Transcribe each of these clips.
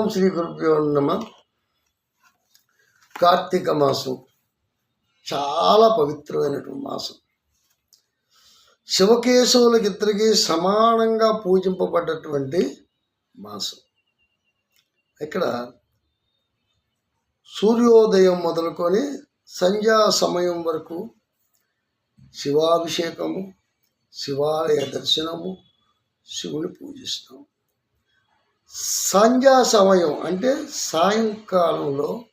ఓం శ్రీ గురుభ్యో నమ. కార్తీక మాసం చాలా పవిత్రమైనటువంటి మాసం. శివకేశవులకిద్దరికీ సమానంగా పూజింపబడ్డటువంటి మాసం. ఇక్కడ సూర్యోదయం మొదలుకొని సంధ్యా సమయం వరకు శివాభిషేకము శివాలయ దర్శనము శివుని పూజిస్తాము. సంధ్యా సమయం అంటే సాయంకాలంలో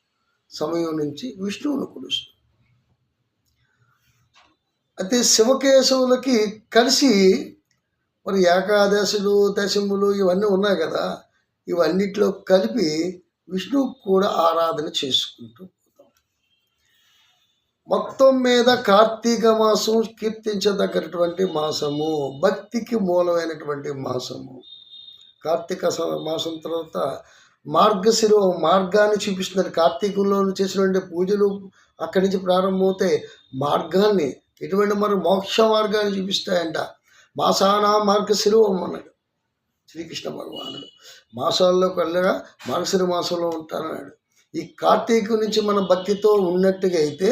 సమయం నుంచి విష్ణువుని కొలుస్తుంది. అయితే శివకేశవులకి కలిసి మరి ఏకాదశులు దశములు ఇవన్నీ ఉన్నాయి కదా ఇవన్నిట్లో కలిపి విష్ణువు కూడా ఆరాధన చేసుకుంటూ పోతాం. మొత్తం మీద కార్తీక మాసం కీర్తించదగ్గటువంటి మాసము భక్తికి మూలమైనటువంటి మాసము. కార్తీక మాసం తర్వాత మార్గశిరో మార్గాన్ని చూపిస్తున్నారు. కార్తీకంలో చేసినటువంటి పూజలు అక్కడి నుంచి ప్రారంభమవుతే మార్గాన్ని ఎటువంటి మరి మోక్ష మార్గాన్ని చూపిస్తాయంట? మాసానా మార్గశిరం అన్నాడు. శ్రీకృష్ణ భగవానుడు. మాసాల్లోకి వెళ్ళగా మార్గశిర మాసంలో ఉంటానన్నాడు ఈ కార్తీక నుంచి మన భక్తితో ఉన్నట్టుగా అయితే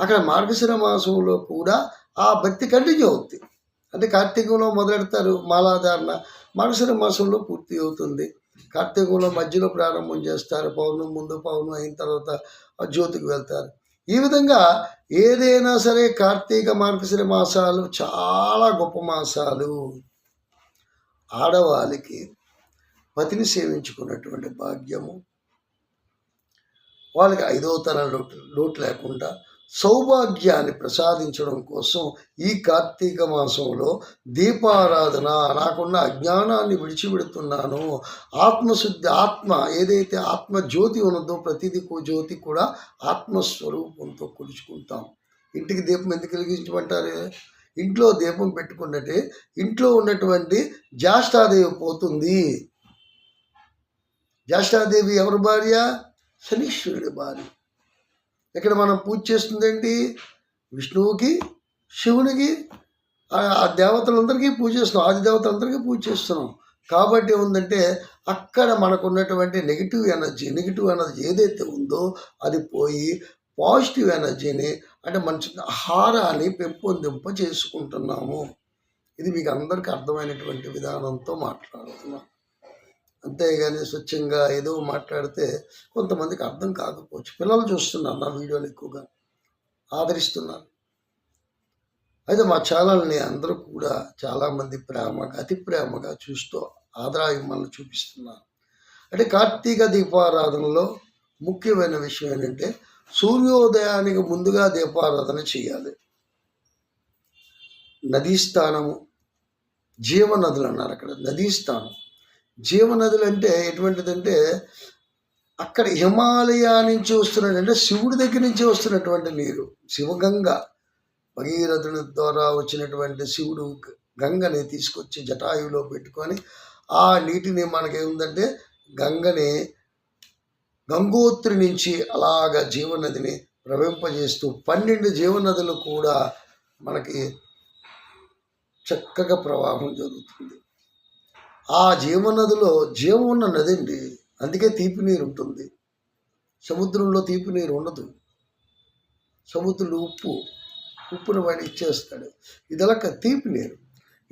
అక్కడ మార్గశిర మాసంలో కూడా ఆ భక్తి కంటిన్యూ అవుతుంది అంటే కార్తీకంలో మొదలెడతారు మాలాధారణ. మార్గశిర మాసంలో పూర్తి అవుతుంది. కార్తీకంలో మధ్యలో ప్రారంభం చేస్తారు. పౌర్ణం ముందు పౌర్ణం అయిన తర్వాత జ్యోతికి వెళ్తారు. ఈ విధంగా ఏదైనా సరే కార్తీక మార్గశిర మాసాలు చాలా గొప్ప మాసాలు. ఆడవాళ్ళకి పతిని సేవించుకున్నటువంటి భాగ్యము. వాళ్ళకి ఐదవ తరం లోటు లోటు లేకుండా సౌభాగ్యాన్ని ప్రసాదించడం కోసం ఈ కార్తీక మాసంలో దీపారాధన నాకున్న అజ్ఞానాన్ని విడిచిపెడుతున్నాను. ఆత్మశుద్ధి ఆత్మ ఏదైతే ఆత్మ జ్యోతి ఉన్నదో ప్రతిదీ జ్యోతి కూడా ఆత్మస్వరూపంతో కొలుచుకుంటాం. ఇంటికి దీపం ఎందుకు వెలిగించమంటారు? ఇంట్లో దీపం పెట్టుకున్నట్టే ఇంట్లో ఉన్నటువంటి జ్యేష్ఠాదేవి పోతుంది. జ్యేష్ఠాదేవి ఎవరి భార్య? శనీశ్వరుడి భార్య. ఇక్కడ మనం పూజ చేస్తుంది ఏంటి విష్ణువుకి శివునికి ఆ- దేవతలందరికీ పూజ చేస్తున్నాం. ఆది దేవతలందరికీ పూజ చేస్తున్నాం. కాబట్టి ఏముందంటే అక్కడ మనకు ఉన్నటువంటి నెగిటివ్ ఎనర్జీ నెగిటివ్ ఎనర్జీ ఏదైతే ఉందో అది పోయి పాజిటివ్ ఎనర్జీని అంటే మంచి ఆహారాన్ని పెంపొందింప చేసుకుంటున్నాము ఇది మీకు అందరికీ అర్థమైనటువంటి విధానంతో మాట్లాడుతున్నాం. అంతేగాని స్వచ్ఛంగా ఏదో మాట్లాడితే కొంతమందికి అర్థం కాకపోవచ్చు. పిల్లలు చూస్తున్నారు నా వీడియోలు ఎక్కువగా. ఆదరిస్తున్నారు. అయితే మా ఛానల్ని అందరూ కూడా చాలామంది ప్రేమగా అతి ప్రేమగా చూస్తూ ఆదరాభిమానులు చూపిస్తున్నారు. అంటే కార్తీక దీపారాధనలో ముఖ్యమైన విషయం ఏంటంటే సూర్యోదయానికి ముందుగా దీపారాధన చేయాలి. నదీ స్థానము జీవనదులు అన్నారు అక్కడ నదీ స్థానం జీవనదులు అంటే ఎటువంటిదంటే అక్కడ హిమాలయా నుంచి వస్తున్నటువంటి అంటే శివుడి దగ్గర నుంచి వస్తున్నటువంటి నీరు శివగంగ. భగీరథుని ద్వారా వచ్చినటువంటి శివుడు గంగని తీసుకొచ్చి జటాయువులో పెట్టుకొని ఆ నీటిని మనకేముందంటే గంగని గంగోత్రి నుంచి అలాగ జీవనదిని ప్రవహింపజేస్తూ పన్నెండు జీవనదులు కూడా మనకి చక్కగా ప్రవాహం జరుగుతుంది. ఆ జీవనదిలో జీవం ఉన్న నది అండి. అందుకే తీపి నీరు ఉంటుంది. సముద్రంలో తీపి నీరు ఉండదు. సముద్రంలో ఉప్పు ఉప్పును వాడు ఇచ్చేస్తాడు. ఇదలా తీపి నీరు.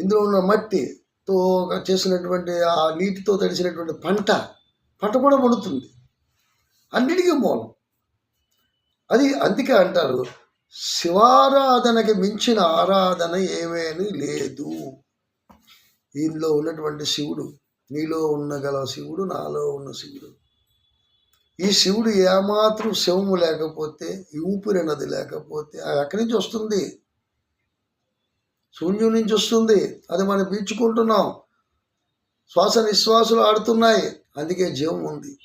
ఇందులో ఉన్న మట్టితో చేసినటువంటి ఆ నీటితో తడిసినటువంటి పంట పంట కూడా పండుతుంది. అన్నిటికీ మూలం. అది అందుకే అంటారు శివారాధనకి మించిన ఆరాధన ఏమేని లేదు. ఇందులో ఉన్నటువంటి శివుడు నీలో ఉన్న గల శివుడు నాలో ఉన్న శివుడు. ఈ శివుడు ఏమాత్రం శివము లేకపోతే ఈ ఊపిరి లేకపోతే అది ఎక్కడి నుంచి వస్తుంది? శూన్యం నుంచి వస్తుంది. అది మనం పీల్చుకుంటున్నాం. శ్వాస నిశ్వాసాలు ఆడుతున్నాయి. అందుకే జీవం ఉంది.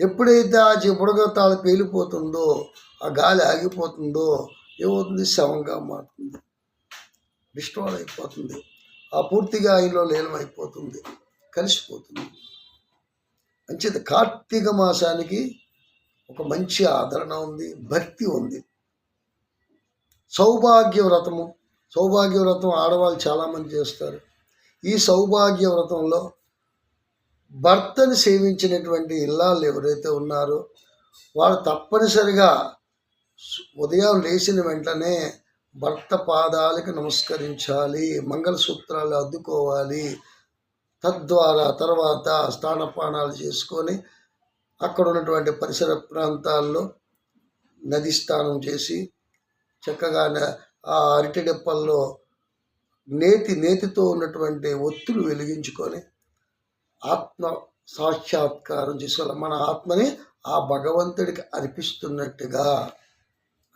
ఎప్పుడైతే ఆ జీ బుడగతాలు పేలిపోతుందో ఆ గాలి ఆగిపోతుందో ఏమవుతుంది? శవంగా మారుతుంది. డిస్ట్రాల్ అయిపోతుంది. ఆ పూర్తిగా ఆయనలో లీనమైపోతుంది కలిసిపోతుంది. మంచిది కార్తీక మాసానికి ఒక మంచి ఆదరణ ఉంది భక్తి ఉంది. సౌభాగ్య వ్రతము సౌభాగ్య వ్రతం ఆడవాళ్ళు చాలామంది చేస్తారు. ఈ సౌభాగ్య వ్రతంలో భర్తని సేవించినటువంటి ఇల్లాలు ఎవరైతే ఉన్నారో వారు తప్పనిసరిగా ఉదయం లేచిన వెంటనే భర్త పాదాలకు నమస్కరించాలి మంగళసూత్రాలు అద్దుకోవాలి. తద్వారా తర్వాత స్నానపానాలు చేసుకొని అక్కడ ఉన్నటువంటి పరిసర ప్రాంతాల్లో నది స్నానం చేసి చక్కగా ఆ అరటిడెప్పల్లో నేతి నేతితో ఉన్నటువంటి ఒత్తులు వెలిగించుకొని ఆత్మ సాక్షాత్కారం చేసుకోవాలి. మన ఆత్మని ఆ భగవంతుడికి అర్పిస్తున్నట్టుగా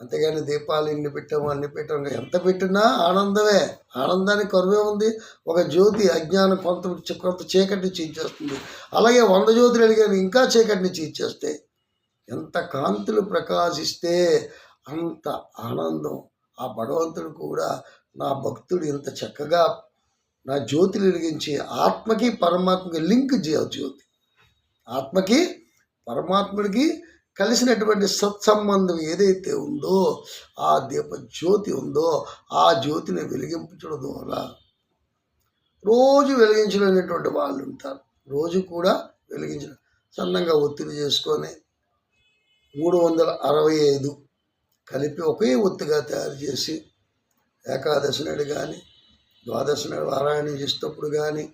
అంతేగాని దీపాలు ఇల్లు పెట్టాము అన్ని పెట్టాము ఎంత పెట్టినా ఆనందమే. ఆనందానికి కొరవే ఉంది. ఒక జ్యోతి అజ్ఞానం కొంత కొంత చీకటిని చీల్చేస్తుంది. అలాగే వంద జ్యోతులు వెలిగాను ఇంకా చీకటిని చీల్చేస్తాయి ఎంత కాంతులు ప్రకాశిస్తే అంత ఆనందం. ఆ భగవంతుడు కూడా నా భక్తుడు ఇంత చక్కగా నా జ్యోతిని వెలిగించి ఆత్మకి పరమాత్మకి లింక్ చేయ జ్యోతి. ఆత్మకి పరమాత్ముడికి కలిసినటువంటి సత్సంబంధం ఏదైతే ఉందో ఆ దీప జ్యోతి ఉందో ఆ జ్యోతిని వెలిగించడం ద్వారా రోజు వెలిగించలేనటువంటి వాళ్ళు ఉంటారు. రోజు కూడా వెలిగించడం సన్నంగా ఒత్తిడి చేసుకొని మూడు వందల అరవై ఐదు కలిపి ఒకే ఒత్తిగా తయారు చేసి ఏకాదశి నాడు కానీ ద్వాదశి నాడు పారాయణం చేసేటప్పుడు కానీ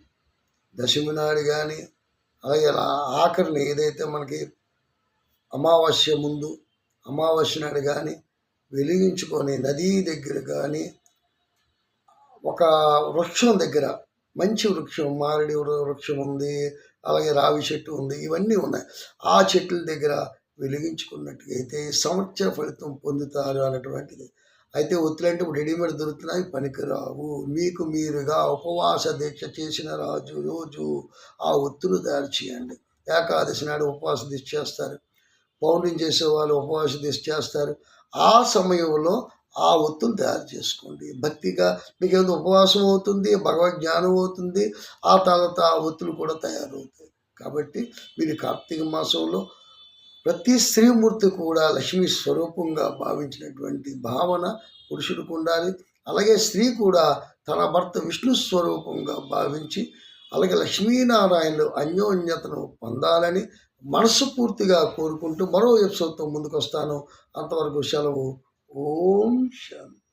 దశమి నాడు కానీ అలాగే అలా ఆఖరిని ఏదైతే మనకి అమావాస్య ముందు అమావాస్య నాడు కానీ వెలిగించుకొని నదీ దగ్గర కానీ ఒక వృక్షం దగ్గర మంచి వృక్షం మారడి వృ- వృక్షం ఉంది అలాగే రావి చెట్టు ఉంది ఇవన్నీ ఉన్నాయి. ఆ చెట్ల దగ్గర వెలిగించుకున్నట్టుగైతే సంవత్సర ఫలితం పొందుతారు అన్నటువంటిది. అయితే ఒత్తులంటే ఇప్పుడు రెడీమేడ్ దొరుకుతున్నాయి పనికిరావు. మీకు మీరుగా ఉపవాస దీక్ష చేసిన రాజు రోజు ఆ ఒత్తులు తయారు చేయండి. ఏకాదశి నాడు ఉపవాస దీక్ష చేస్తారు. పౌర్ణమి చేసే వాళ్ళు ఉపవాస దీక్ష చేస్తారు. ఆ సమయంలో ఆ ఒత్తులు తయారు చేసుకోండి. భక్తిగా మీకు ఏదో ఉపవాసం అవుతుంది భగవద్ జ్ఞానం అవుతుంది ఆ తర్వాత ఆ ఒత్తులు కూడా తయారవుతాయి. కాబట్టి మీరు కార్తీక మాసంలో ప్రతి స్త్రీమూర్తి కూడా లక్ష్మీ స్వరూపంగా భావించినటువంటి భావన పురుషుడికి ఉండాలి. అలాగే స్త్రీ కూడా తన భర్త విష్ణు స్వరూపంగా భావించి అలాగే లక్ష్మీనారాయణలు అన్యోన్యతను పొందాలని మనస్ఫూర్తిగా కోరుకుంటూ మరో ఎపిసోడ్తో ముందుకు వస్తాను అంతవరకు సెలవు ఓం శాంతి